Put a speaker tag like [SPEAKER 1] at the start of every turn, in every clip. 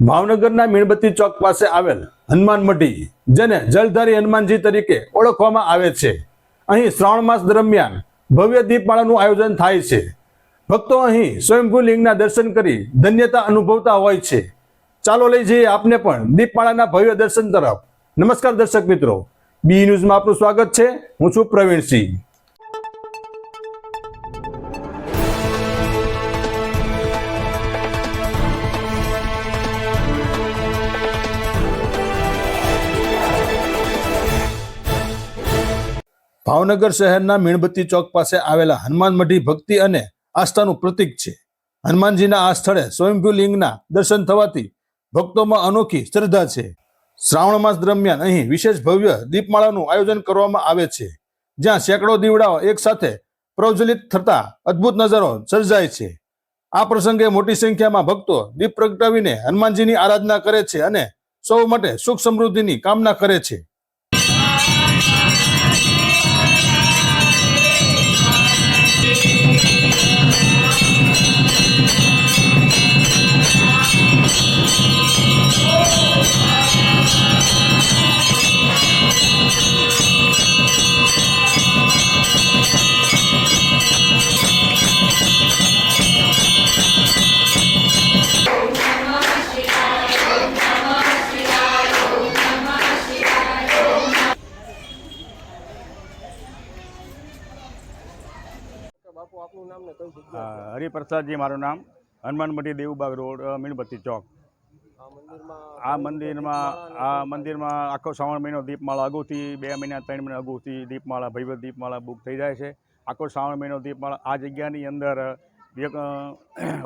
[SPEAKER 1] ભાવનગરના મીણબત્તી ચોક પાસે આવેલ હનુમાન મઢી, જેને જલધારી હનુમાનજી તરીકે ઓળખવામાં આવે છે. અહીં શ્રાવણ માસ દરમિયાન ભવ્ય દીપમાળાનું આયોજન થાય છે. ભક્તો અહીં સ્વયંભૂ લિંગના દર્શન કરી ધન્યતા અનુભવતા હોય છે. ચાલો લઈ જઈએ આપને પણ દીપમાળાના ભવ્ય દર્શન તરફ. નમસ્કાર દર્શક મિત્રો. બી ન્યૂઝમાં આપનું સ્વાગત છે. હું છું પ્રવીણસિંહ. ભાવનગર શહેરના મીણબત્તી ચોક પાસે આવેલા હનુમાન મઢી ભક્તિ અને આસ્થાનું પ્રતીક છે. હનુમાનજીના આ સ્થળે સ્વયંભૂ લિંગના દર્શન થવાથી ભક્તોમાં અનોખી શ્રદ્ધા છે. શ્રાવણ માસ દરમિયાન અહીં વિશેષ ભવ્ય દીપમાળાનું આયોજન કરવામાં આવે છે, જ્યાં સેંકડો દીવડાઓ એક સાથે પ્રજ્વલિત થતા અદ્ભુત નજારો સર્જાય છે. આ પ્રસંગે મોટી સંખ્યામાં ભક્તો દીપ પ્રગટાવીને હનુમાનજીની આરાધના કરે છે અને સૌ માટે સુખ સમૃદ્ધિની કામના કરે છે.
[SPEAKER 2] બાપુ આપનું નામ ને કઈ જગ્યા
[SPEAKER 3] હરિપ્રસાદજી મારું નામ. હનુમાન મઢી દેવુબાગ રોડ મીણબત્તી ચોક.
[SPEAKER 2] આ મંદિરમાં
[SPEAKER 3] આ મંદિરમાં આખો શ્રાવણ મહિનો દીપમાળા અગાઉથી બે મહિના ત્રણ મહિના અગાઉથી દીપમાળા ભવ્ય દીપમાળા બુક થઈ જાય છે. આખો શ્રાવણ મહિનો દીપમાળા આ જગ્યાની અંદર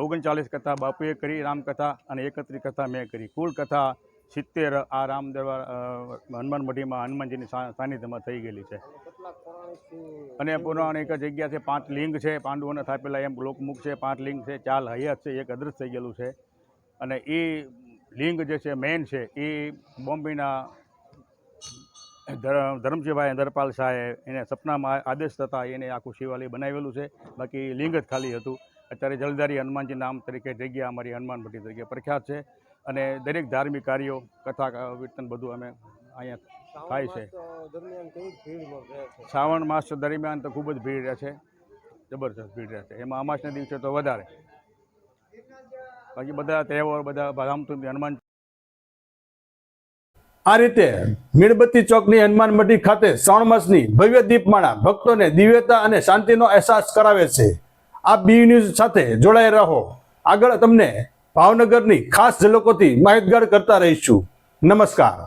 [SPEAKER 3] ઓગણચાલીસ કથા બાપુએ કરી રામકથા અને એકત્રીસ કથા મેં કરી. કુલ કથા સિત્તેર આ રામ દરબાર હનુમાન મઢીમાં હનુમાનજીની સાનિધ્યમાં થઈ ગયેલી છે. અને પૌરાણિક જગ્યા છે પાંચ લિંગ છે, પાંડવોને થાપેલા એમ લોકમુખ છે, પાંચ લિંગ છે, ચાર હયાત છે, એક અદૃશ્ય થઈ ગયેલું છે. અને એ લિંગ જે છે, મેન છે, એ બોમ્બેના ધર- ધરમજીભાઈ ધરપાલ શાહે એને સપનામાં આદેશ થતા એને આખું શિવાલય બનાવેલું છે. બાકી લિંગ જ ખાલી હતું. અત્યારે જલધારી હનુમાનજી નામ તરીકે જગ્યા અમારી હનુમાન ભટ્ટી તરીકે પ્રખ્યાત છે. અને દરેક ધાર્મિક કાર્યો, કથા, કીર્તન બધું અમે અહીંયા થાય
[SPEAKER 2] છે.
[SPEAKER 3] શ્રાવણ માસ દરમિયાન તો ખૂબ જ ભીડ રહે છે. જબરજસ્ત ભીડ રહે છે. એમાં અમાસના દિવસે તો વધારે. બાકી બધા તહેવાર બધા ધામધૂમથી હનુમાન
[SPEAKER 1] આ રીતે મીણબત્તી ચોકની હનુમાન મઢી ખાતે શ્રાવણ માસની ભવ્ય દીપમાળા ભક્તોને દિવ્યતા અને શાંતિનો અહેસાસ કરાવે છે. આ બી ન્યૂઝ સાથે જોડાઈ રહો. આગળ તમને ભાવનગરની ખાસ ઝલકોથી માહિતગાર કરતા રહીશું. નમસ્કાર.